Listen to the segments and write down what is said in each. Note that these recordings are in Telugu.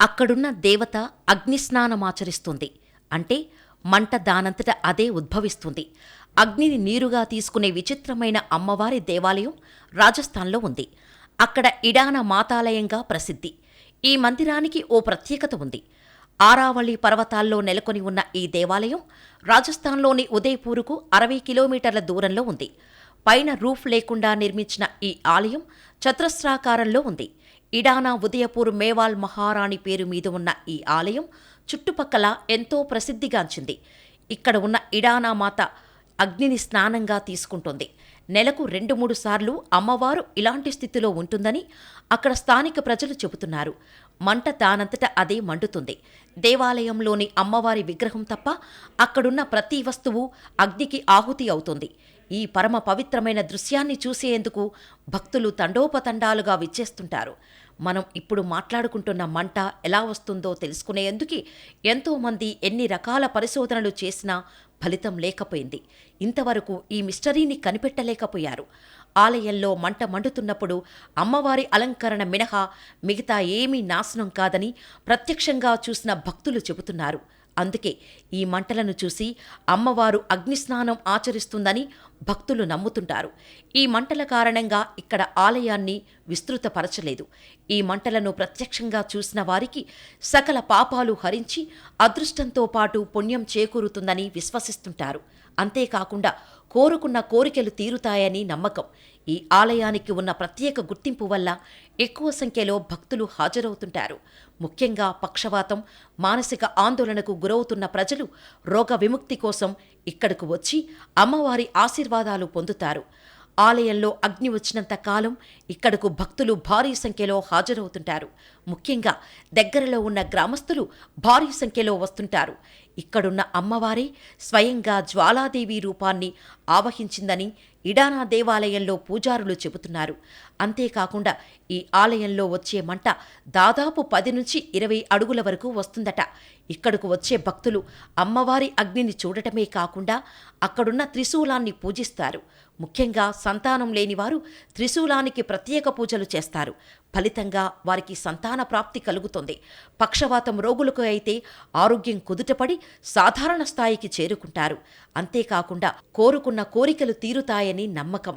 అక్కడున్న దేవత అగ్నిస్నానమాచరిస్తుంది అంటే మంట దానంతట అదే ఉద్భవిస్తుంది. అగ్నిని నీరుగా తీసుకునే విచిత్రమైన అమ్మవారి దేవాలయం రాజస్థాన్లో ఉంది. అక్కడ ఇడాన మాతాలయంగా ప్రసిద్ధి. ఈ మందిరానికి ఓ ప్రత్యేకత ఉంది. ఆరావళి పర్వతాల్లో నెలకొని ఉన్న ఈ దేవాలయం రాజస్థాన్లోని ఉదయపూర్కు అరవై కిలోమీటర్ల దూరంలో ఉంది. పైన రూఫ్ లేకుండా నిర్మించిన ఈ ఆలయం చతురస్రాకారంలో ఉంది. ఇడానా ఉదయపూర్ మేవాల్ మహారాణి పేరు మీద ఉన్న ఈ ఆలయం చుట్టుపక్కల ఎంతో ప్రసిద్ధిగాంచింది ఇక్కడ ఉన్న ఇడానా మాత అగ్నిని స్నానంగా తీసుకుంటుంది. నెలకు రెండు మూడు సార్లు అమ్మవారు ఇలాంటి స్థితిలో ఉంటుందని అక్కడ స్థానిక ప్రజలు చెబుతున్నారు. మంట దానంతట అదే మండుతుంది. దేవాలయంలోని అమ్మవారి విగ్రహం తప్ప అక్కడున్న ప్రతి వస్తువు అగ్నికి ఆహుతి అవుతుంది. ఈ పరమ పవిత్రమైన దృశ్యాన్ని చూసేందుకు భక్తులు తండోపతండాలుగా విచ్చేస్తుంటారు. మనం ఇప్పుడు మాట్లాడుకుంటున్న మంట ఎలా వస్తుందో తెలుసుకునేందుకు ఎంతోమంది ఎన్ని రకాల పరిశోధనలు చేసినా ఫలితం లేకపోయింది. ఇంతవరకు ఈ మిస్టరీని కనిపెట్టలేకపోయారు. ఆలయంలో మంట మండుతున్నప్పుడు అమ్మవారి అలంకరణ మినహా మిగతా ఏమీ నాశనం కాదని ప్రత్యక్షంగా చూసిన భక్తులు చెబుతున్నారు. అందుకే ఈ మంటలను చూసి అమ్మవారు అగ్నిస్నానం ఆచరిస్తుందని భక్తులు నమ్ముతుంటారు. ఈ మంటల కారణంగా ఇక్కడ ఆలయాన్ని విస్తృతపరచలేదు. ఈ మంటలను ప్రత్యక్షంగా చూసిన వారికి సకల పాపాలు హరించి అదృష్టంతో పాటు పుణ్యం చేకూరుతుందని విశ్వసిస్తుంటారు. అంతేకాకుండా కోరుకున్న కోరికలు తీరుతాయని నమ్మకం. ఈ ఆలయానికి ఉన్న ప్రత్యేక గుర్తింపు వల్ల ఎక్కువ సంఖ్యలో భక్తులు హాజరవుతుంటారు. ముఖ్యంగా పక్షవాతం మానసిక ఆందోళనకు గురవుతున్న ప్రజలు రోగ విముక్తి కోసం ఇక్కడకు వచ్చి అమ్మవారి ఆశీర్వాదాలు పొందుతారు. ఆలయంలో అగ్ని వచ్చినంత కాలం ఇక్కడకు భక్తులు భారీ సంఖ్యలో హాజరవుతుంటారు. ముఖ్యంగా దగ్గరలో ఉన్న గ్రామస్తులు భారీ సంఖ్యలో వస్తుంటారు. ఇక్కడున్న అమ్మవారే స్వయంగా జ్వాలాదేవి రూపాన్ని ఆవహించిందని ఇడానా దేవాలయంలో పూజారులు చెబుతున్నారు. అంతేకాకుండా ఈ ఆలయంలో వచ్చే మంట దాదాపు పది నుంచి ఇరవై అడుగుల వరకు వస్తుందట. ఇక్కడకు వచ్చే భక్తులు అమ్మవారి అగ్నిని చూడటమే కాకుండా అక్కడున్న త్రిశూలాన్ని పూజిస్తారు. ముఖ్యంగా సంతానం లేనివారు త్రిశూలానికి ప్రత్యేక పూజలు చేస్తారు. ఫలితంగా వారికి సంతాన ప్రాప్తి కలుగుతుంది. పక్షవాతం రోగులకు అయితే ఆరోగ్యం కుదుటపడి సాధారణ స్థాయికి చేరుకుంటారు. అంతేకాకుండా కోరుకున్న కోరికలు తీరుతాయని నమ్మకం.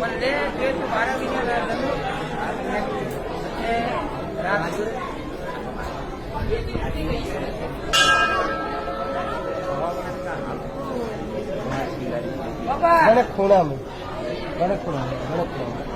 મને જે બારા મહિના ખોણા ખોણા ખોણા